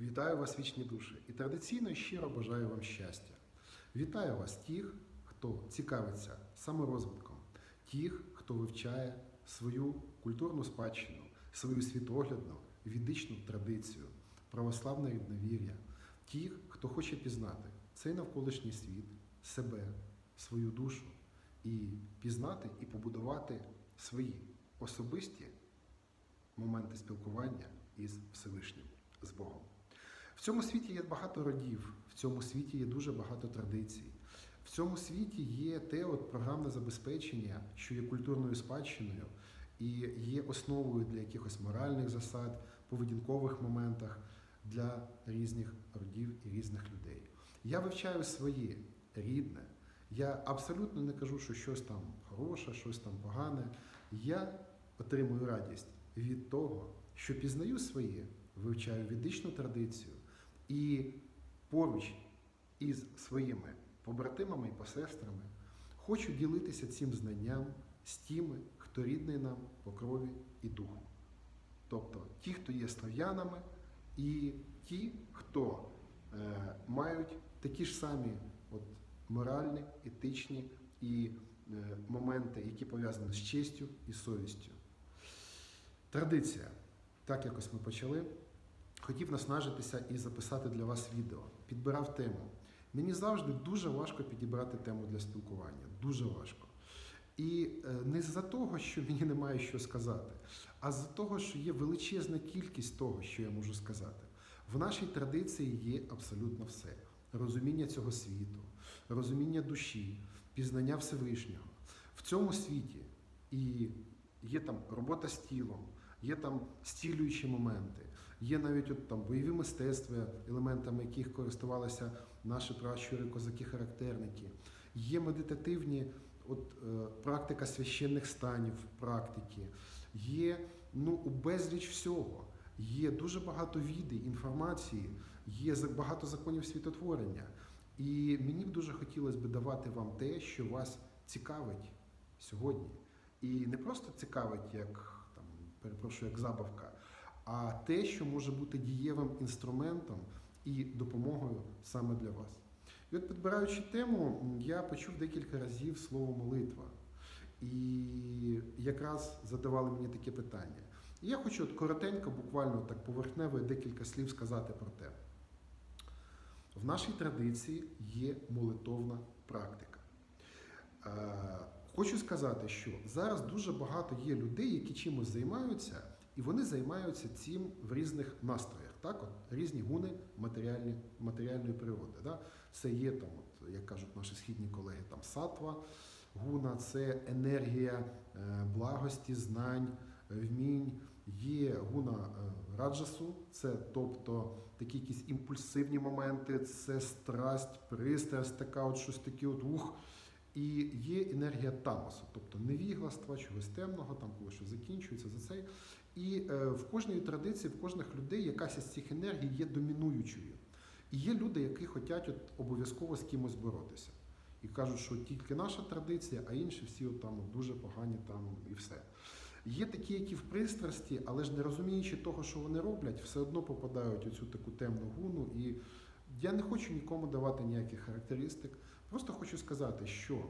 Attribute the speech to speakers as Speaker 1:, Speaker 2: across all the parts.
Speaker 1: Вітаю вас, вічні душі, і традиційно щиро бажаю вам щастя. Вітаю вас, тих, хто цікавиться саморозвитком, тих, хто вивчає свою культурну спадщину, свою світоглядну, відичну традицію, православне рідновір'я, тих, хто хоче пізнати цей навколишній світ, себе, свою душу і пізнати і побудувати свої особисті моменти спілкування із Всевишнім, з Богом. В цьому світі є багато родів, в цьому світі є дуже багато традицій. В цьому світі є те от програмне забезпечення, що є культурною спадщиною і є основою для якихось моральних засад, поведінкових моментах для різних родів і різних людей. Я вивчаю своє рідне. Я абсолютно не кажу, що щось там хороше, щось там погане. Я отримую радість від того, що пізнаю своє, вивчаю відичну традицію і поруч із своїми побратимами і посестрами хочу ділитися цим знанням з тими, хто рідний нам по крові і духу. Тобто ті, хто є слав'янами, і ті, хто е, мають такі ж самі от, моральні, етичні і е, моменти, які пов'язані з честю і совістю. Традиція. Так якось ми почали. Хотів наснажитися і записати для вас відео. Підбирав тему. Мені завжди дуже важко підібрати тему для спілкування. Дуже важко. І е, не з-за того, що мені немає що сказати, а з-за того, що є величезна кількість того, що я можу сказати. В нашій традиції є абсолютно все: розуміння цього світу, розуміння душі, пізнання Всевишнього. В цьому світі і є там робота з тілом, є там стілюючі моменти, є навіть от там бойові мистецтва, елементами яких користувалися наші пращури, козаки-характерники, є медитативні. От е, практика священних станів, практики, є ну, у безліч всього. Є дуже багато віди, інформації, є багато законів світотворення. І мені б дуже хотілося б давати вам те, що вас цікавить сьогодні. І не просто цікавить, як там, перепрошую, як забавка, а те, що може бути дієвим інструментом і допомогою саме для вас. І от підбираючи тему, я почув декілька разів слово молитва. І якраз задавали мені таке питання. І я хочу от коротенько, буквально так поверхнево декілька слів сказати про те. В нашій традиції є молитовна практика. Е, Хочу сказати, що зараз дуже багато є людей, які чимось займаються, і вони займаються цим в різних настроях. Так, от різні гуни матеріальні, матеріальної природи. Да? Це є там, от, як кажуть наші східні колеги, там сатва гуна, це енергія е, благості, знань, е, вмінь. Є гуна е, раджасу, це тобто такі якісь імпульсивні моменти, це страсть, пристрасть, така от щось таке от ух. І є енергія тамасу, тобто невігластва, чогось темного, там коли що закінчується за цей. І е, в кожній традиції, в кожних людей якась із цих енергій є домінуючою. І є люди, які хочуть обов'язково з кимось боротися. І кажуть, що тільки наша традиція, а інші всі от там от дуже погані там і все. Є такі, які в пристрасті, але ж не розуміючи того, що вони роблять, все одно попадають у цю таку темну гуну. І я не хочу нікому давати ніяких характеристик. Просто хочу сказати, що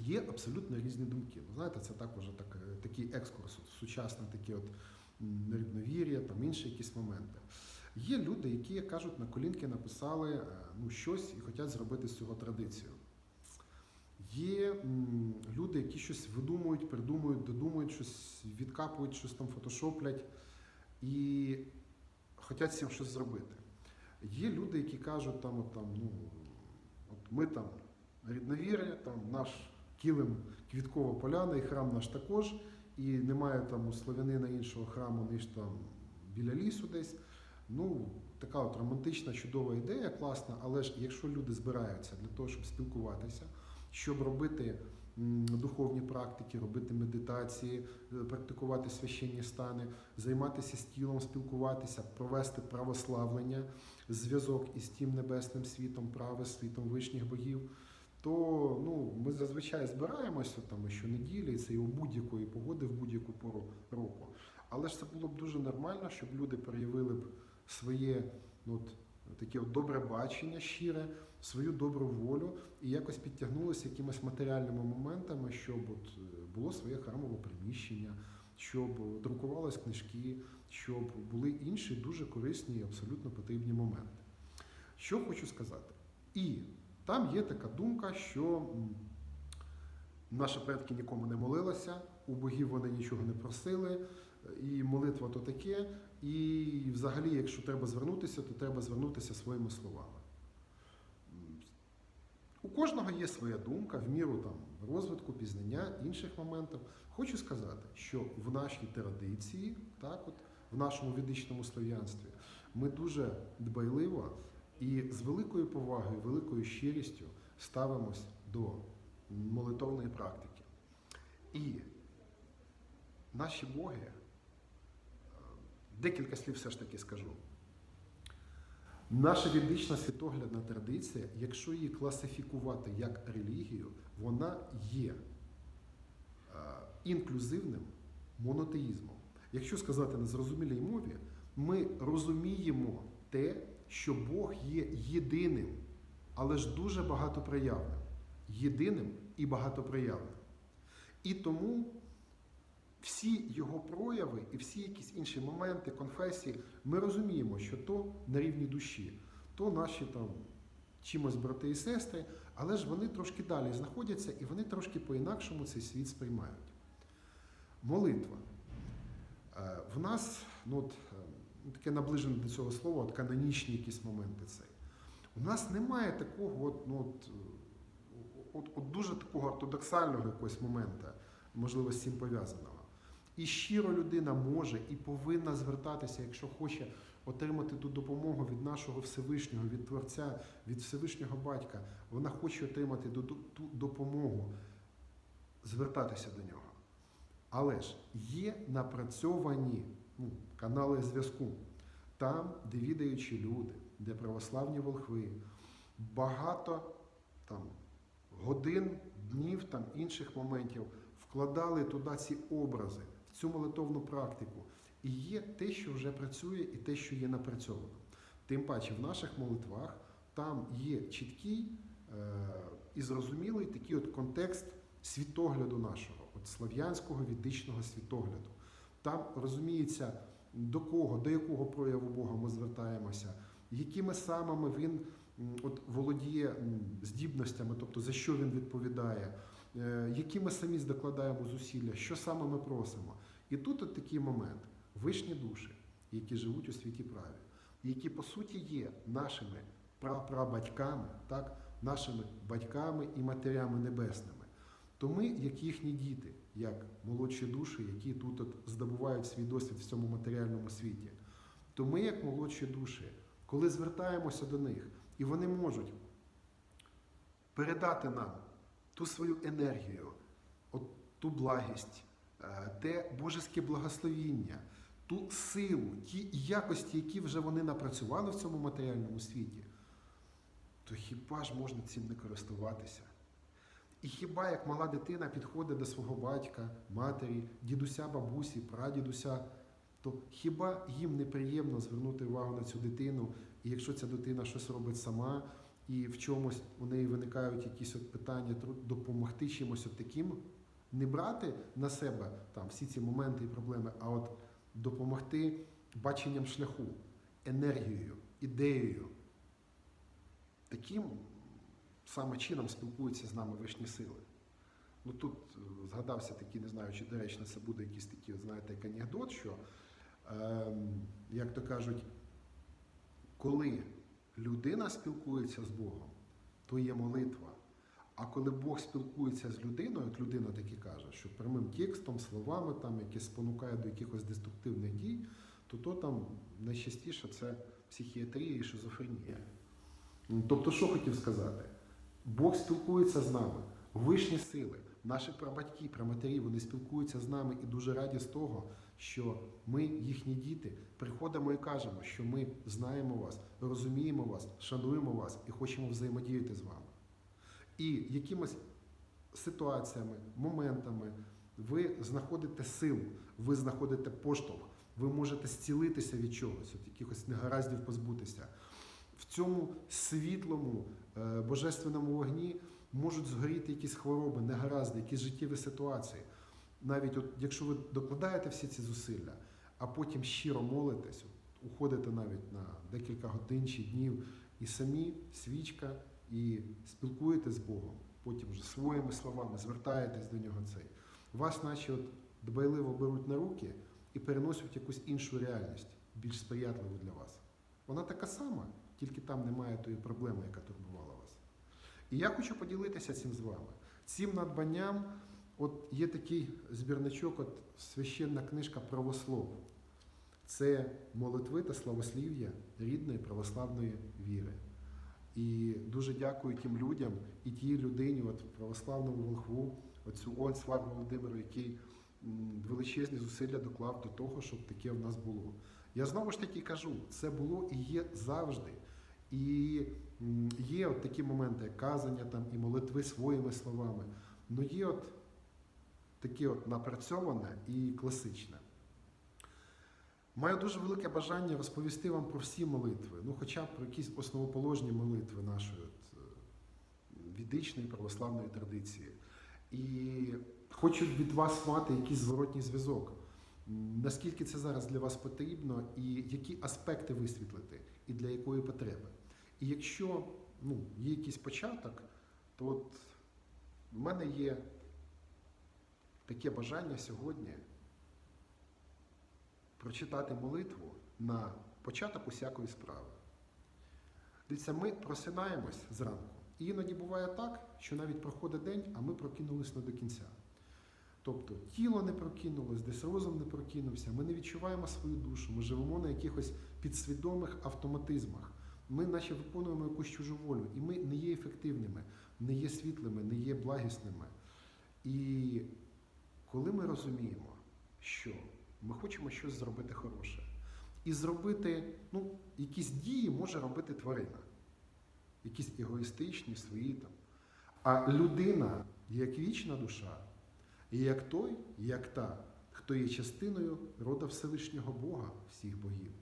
Speaker 1: є абсолютно різні думки. Ну, знаєте, це також так, е, такий екскурс, сучасне таке от м, рідновір'я, там інші якісь моменти. Є люди, які кажуть, на колінки написали е, ну, щось і хочуть зробити з цього традицію. Є люди, які щось видумують, придумують, додумують, щось відкапують, щось там фотошоплять і хочуть з цим щось зробити. Є люди, які кажуть, там, от, там, ну, от ми там рідновіри, там наш килим квіткова поляна, і храм наш також, і немає там у славянина іншого храму, ніж там біля лісу десь. Ну, така от романтична, чудова ідея, класна, але ж якщо люди збираються для того, щоб спілкуватися, щоб робити духовні практики, робити медитації, е, практикувати священні стани, займатися з тілом, спілкуватися, провести православлення, зв'язок із тим небесним світом, праве світом вишніх богів, то ну, ми зазвичай збираємося там щонеділі, це і у будь-якої погоди, в будь-яку пору року. Але ж це було б дуже нормально, щоб люди проявили б своє ну, от, таке от добре бачення щире, свою добру волю і якось підтягнулося якимись матеріальними моментами, щоб от було своє храмове приміщення, щоб друкувались книжки, щоб були інші дуже корисні і абсолютно потрібні моменти. Що хочу сказати? І там є така думка, що наші предки нікому не молилися, у богів вони нічого не просили, і молитва то таке. І взагалі, якщо треба звернутися, то треба звернутися своїми словами. У кожного є своя думка в міру там, розвитку, пізнання інших моментів. Хочу сказати, що в нашій традиції, так от, в нашому ведичному слов'янстві, ми дуже дбайливо і з великою повагою, великою щирістю ставимось до молитовної практики. І наші боги, е, декілька слів все ж таки скажу. Наша ведична світоглядна традиція, якщо її класифікувати як релігію, вона є е, інклюзивним монотеїзмом. Якщо сказати на зрозумілій мові, ми розуміємо те, що Бог є єдиним, але ж дуже багатопроявним. Єдиним і багатопроявним. І тому всі його прояви і всі якісь інші моменти, конфесії, ми розуміємо, що то на рівні душі, то наші там чимось брати і сестри, але ж вони трошки далі знаходяться і вони трошки по-інакшому цей світ сприймають. Молитва. Е, В нас ну, от, е, таке наближене до цього слова, от канонічні якісь моменти цей. У нас немає такого, от, ну, от, е, от, от дуже такого ортодоксального якогось моменту, можливо, з цим пов'язаного. І щиро людина може і повинна звертатися, якщо хоче отримати ту допомогу від нашого Всевишнього, від Творця, від Всевишнього Батька. Вона хоче отримати ту допомогу, звертатися до нього. Але ж є напрацьовані ну, канали зв'язку. Там, де відаючі люди, де православні волхви, багато там, годин, днів, там, інших моментів вкладали туди ці образи, в цю молитовну практику. І є те, що вже працює, і те, що є напрацьовано. Тим паче в наших молитвах там є чіткий е, і зрозумілий такий от контекст світогляду нашого, от слав'янського відичного світогляду. Там розуміється, до кого, до якого прояву Бога ми звертаємося, якими самими він от, володіє здібностями, тобто за що він відповідає, е, які ми самі докладаємо зусилля, що саме ми просимо. І тут от такий момент: вишні душі, які живуть у світі праві, які по суті є нашими прапрабатьками, так, нашими батьками і матерями небесними. То ми, як їхні діти, як молодші душі, які тут от здобувають свій досвід в цьому матеріальному світі, то ми, як молодші душі, коли звертаємося до них, і вони можуть передати нам ту свою енергію, от ту благість, е, те божеське благословіння, ту силу, ті якості, які вже вони напрацювали в цьому матеріальному світі, то хіба ж можна цим не користуватися? І хіба як мала дитина підходить до свого батька, матері, дідуся, бабусі, прадідуся, то хіба їм неприємно звернути увагу на цю дитину, і якщо ця дитина щось робить сама, і в чомусь у неї виникають якісь от питання, допомогти чимось от таким, не брати на себе там всі ці моменти і проблеми, а от допомогти баченням шляху, енергією, ідеєю. Таким саме чином спілкуються з нами вишні сили. Ну тут е, згадався такий, не знаю, чи доречно це буде якийсь такий, знаєте, як анекдот, що, ем, як то кажуть, коли людина спілкується з Богом, то є молитва. А коли Бог спілкується з людиною, от людина таки каже, що прямим текстом, словами, там, які спонукають до якихось деструктивних дій, то то там найчастіше це психіатрія і шизофренія. Тобто, що хотів сказати? Бог спілкується з нами, вишні сили, наші прабатьки, праматері, вони спілкуються з нами і дуже раді з того, що ми, їхні діти, приходимо і кажемо, що ми знаємо вас, розуміємо вас, шануємо вас і хочемо взаємодіяти з вами. І якимось ситуаціями, моментами ви знаходите силу, ви знаходите поштовх, ви можете зцілитися від чогось, от якихось негараздів позбутися. В цьому світлому е, божественному вогні можуть згоріти якісь хвороби, негаразди, якісь життєві ситуації. Навіть от, якщо ви докладаєте всі ці зусилля, а потім щиро молитесь, уходите навіть на декілька годин чи днів, і самі свічка, і спілкуєтесь з Богом, потім вже своїми словами звертаєтесь до нього цей. Вас, наче от дбайливо беруть на руки і переносять якусь іншу реальність, більш сприятливу для вас. Вона така сама, тільки там немає тої проблеми, яка турбувала вас. І я хочу поділитися цим з вами. Цим надбанням от є такий збірничок, от священна книжка правослов. Це молитви та славослів'я рідної православної віри. І дуже дякую тим людям і тій людині, от православному волхву, оцю Ольцвар Володимиру, який величезні зусилля доклав до того, щоб таке в нас було. Я знову ж таки кажу, це було і є завжди. І є от такі моменти, як казання там і молитви своїми словами. Ну є от таке от напрацьоване і класичне. Маю дуже велике бажання розповісти вам про всі молитви, ну хоча б про якісь основоположні молитви нашої от, е, відичної православної традиції. І хочу від вас мати якийсь зворотній зв'язок. Наскільки це зараз для вас потрібно, і які аспекти висвітлити, і для якої потреби. І якщо ну, є якийсь початок, то от в мене є таке бажання сьогодні прочитати молитву на початок усякої справи. Дивіться, ми просинаємось зранку. І іноді буває так, що навіть проходить день, а ми прокинулись не до кінця. Тобто тіло не прокинулось, десь розум не прокинувся, ми не відчуваємо свою душу, ми живемо на якихось підсвідомих автоматизмах. Ми наче виконуємо якусь чужу волю, і ми не є ефективними, не є світлими, не є благісними. І коли ми розуміємо, що ми хочемо щось зробити хороше, і зробити, ну, якісь дії може робити тварина, якісь егоїстичні свої там. А людина, як вічна душа, і як той, як та, хто є частиною рода Всевишнього Бога, всіх богів,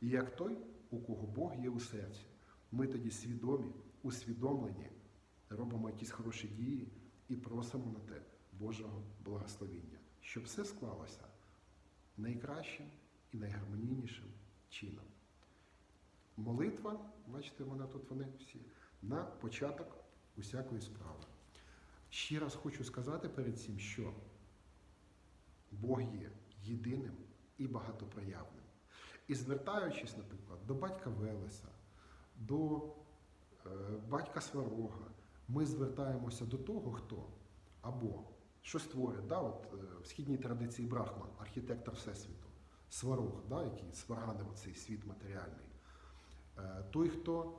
Speaker 1: і як той, у кого Бог є у серці. Ми тоді свідомі, усвідомлені, робимо якісь хороші дії і просимо на те Божого благословіння, щоб все склалося найкращим і найгармонійнішим чином. Молитва, бачите, вона тут вони всі, на початок усякої справи. Ще раз хочу сказати перед цим, що Бог є єдиним і багатопроявним. І звертаючись, наприклад, до батька Велеса, до е, батька Сварога, ми звертаємося до того, хто або що створює, да, от, е, в східній традиції Брахма, архітектор Всесвіту, Сварог, да, який сварганив цей світ матеріальний. Е, той, хто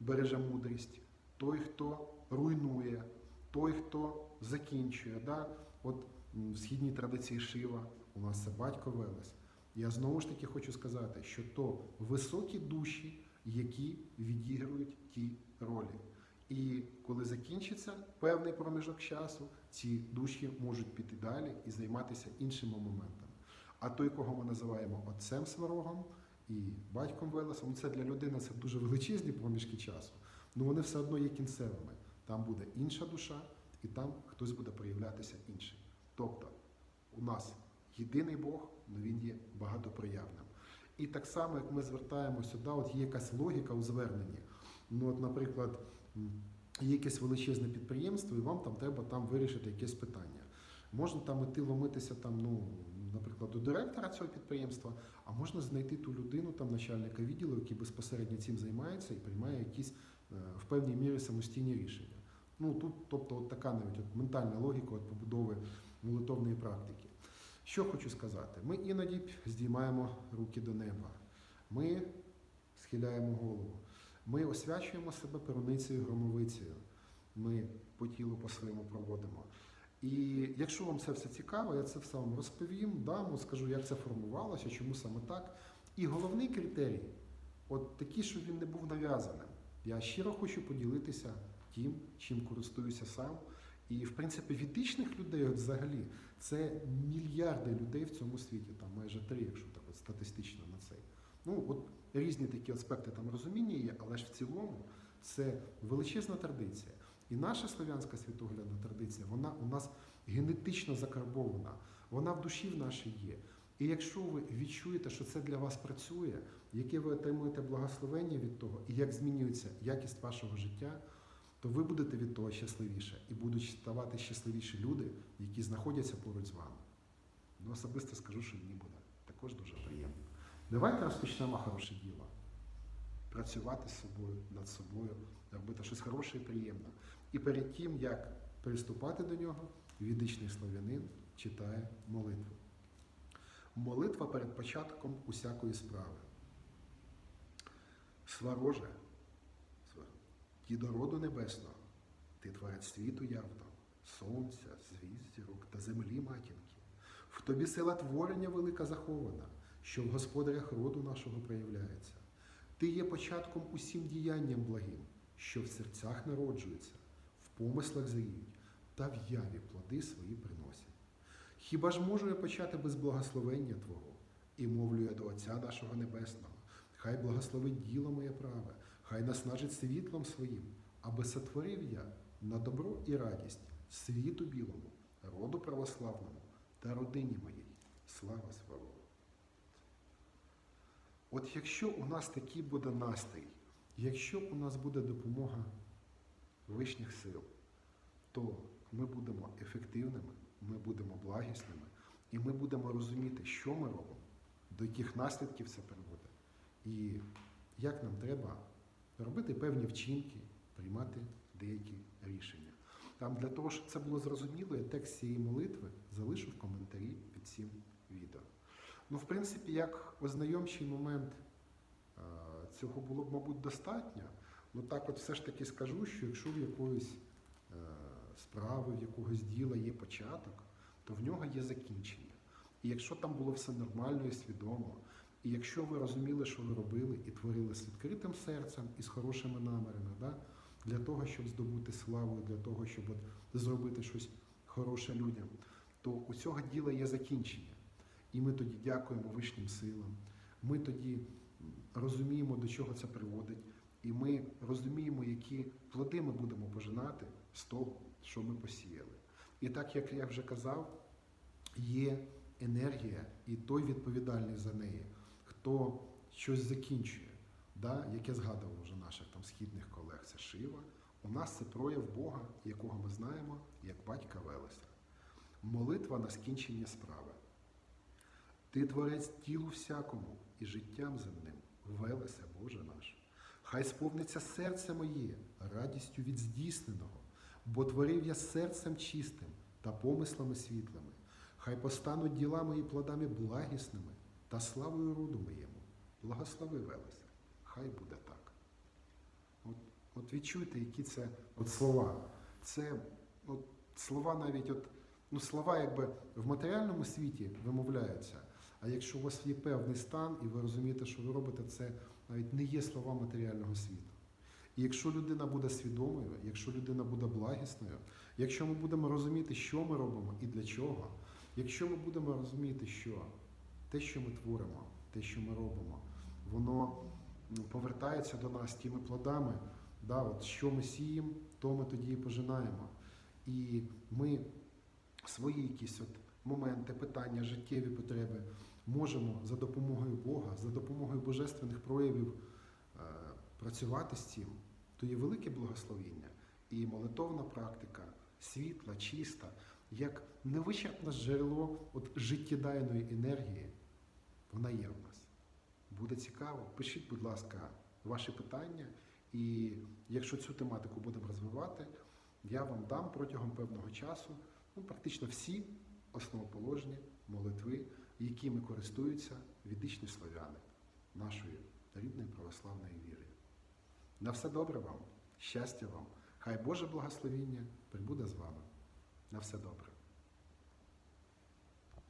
Speaker 1: береже мудрість, той, хто руйнує, той, хто закінчує. Да? От в східній традиції Шива у нас це батько Велес. Я знову ж таки хочу сказати, що то високі душі, які відіграють ті ролі. І коли закінчиться певний проміжок часу, ці душі можуть піти далі і займатися іншими моментами. А той, кого ми називаємо отцем сварогом і батьком Велесом, це для людини це дуже величезні проміжки часу. Ну вони все одно є кінцевими. Там буде інша душа, і там хтось буде проявлятися інший. Тобто у нас єдиний Бог, але він є багатопроявним. І так само, як ми звертаємося сюди, от є якась логіка у зверненні. Ну, от, наприклад, є якесь величезне підприємство, і вам там треба там вирішити якесь питання. Можна там іти ломитися, там, ну, наприклад, до директора цього підприємства, а можна знайти ту людину, там, начальника відділу, який безпосередньо цим займається і приймає якісь е, в певній мірі самостійні рішення. Ну тут, тобто, от така навіть от ментальна логіка от побудови молитовної практики. Що хочу сказати? Ми іноді здіймаємо руки до неба, ми схиляємо голову, ми освячуємо себе перуницею громовицею, ми по тілу по своєму проводимо. І якщо вам це все цікаво, я це все вам розповім, дам, скажу, як це формувалося, чому саме так. І головний критерій, от такий, щоб він не був нав'язаним. Я щиро хочу поділитися тим, чим користуюся сам, І, в принципі, відичних людей от взагалі це мільярди людей в цьому світі, там майже три, якщо так от статистично на цей. Ну, от різні такі аспекти там розуміння є, але ж в цілому це величезна традиція. І наша слов'янська світоглядна традиція, вона у нас генетично закарбована, вона в душі в нашій є. І якщо ви відчуєте, що це для вас працює, яке ви отримуєте благословення від того, і як змінюється якість вашого життя, то ви будете від того щасливіше і будуть ставати щасливіші люди, які знаходяться поруч з вами. Ну, особисто скажу, що мені буде також дуже приємно. Давайте розпочнемо хороше діло. Працювати з собою, над собою, робити щось хороше і приємне. І перед тим, як приступати до нього, відичний слов'янин читає молитву. Молитва перед початком усякої справи. Свароже, свар- дідо роду небесного, ти творець світу явно, сонця, звізд, зірок та землі матінки. В тобі сила творення велика захована, що в господарях роду нашого проявляється. Ти є початком усім діянням благим, що в серцях народжуються, в помислах зріють та в яві плоди свої приносять. Хіба ж можу я почати без благословення Твого? І мовлю я до Отця нашого Небесного, хай благословить діло моє праве, хай наснажить світлом своїм, аби сотворив я на добро і радість світу білому, роду православному та родині моїй. Слава Сварогу! От якщо у нас такий буде настрій, якщо у нас буде допомога вишніх сил, то ми будемо ефективними, ми будемо благісними, і ми будемо розуміти, що ми робимо, до яких наслідків це приводить, і як нам треба робити певні вчинки, приймати деякі рішення. Там для того, щоб це було зрозуміло, я текст цієї молитви залишу в коментарі під цим відео. Ну, в принципі, як ознайомчий момент цього було б, мабуть, достатньо. Ну так от все ж таки скажу, що якщо в якоїсь е, справи, в якогось діла є початок, то в нього є закінчення. І якщо там було все нормально і свідомо, і якщо ви розуміли, що ви робили, і творили з відкритим серцем і з хорошими намірами, да, для того, щоб здобути славу, для того, щоб от зробити щось хороше людям, то у цього діла є закінчення. І ми тоді дякуємо вишнім силам. Ми тоді розуміємо, до чого це приводить, і ми розуміємо, які плоди ми будемо пожинати з того, що ми посіяли. І так як я вже казав, є енергія і той відповідальний за неї, хто щось закінчує, да, як я згадував вже наших там східних колег, це Шива. У нас це прояв Бога, якого ми знаємо як батька Велеса. Молитва на скінчення справи. Ти творець тілу всякому і життям земним, велеся, Боже наш. Хай сповниться серце моє радістю від здійсненого, бо творив я серцем чистим та помислами світлими. Хай постануть діла мої плодами благісними та славою роду моєму. Благослови Велеся, хай буде так. От, от відчуйте, які це от слова. Це от, слова навіть от, ну, слова якби в матеріальному світі вимовляються. А якщо у вас є певний стан, і ви розумієте, що ви робите, це навіть не є слова матеріального світу. І якщо людина буде свідомою, якщо людина буде благісною, якщо ми будемо розуміти, що ми робимо і для чого, якщо ми будемо розуміти, що те, що ми творимо, те, що ми робимо, воно повертається до нас тими плодами, да, от що ми сіємо, то ми тоді і пожинаємо. І ми свої якісь от моменти, питання, життєві потреби можемо за допомогою Бога, за допомогою божественних проявів е, працювати з цим, то є велике благословіння і молитовна практика, світла, чиста, як невичерпне джерело от життєдайної енергії, вона є в нас. Буде цікаво. Пишіть, будь ласка, ваші питання, і якщо цю тематику будемо розвивати, я вам дам протягом певного часу ну, практично всі основоположні молитви, якими користуються відичні славяни нашої рідної православної віри. На все добре вам, щастя вам, хай Боже благословіння прибуде з вами. На все добре.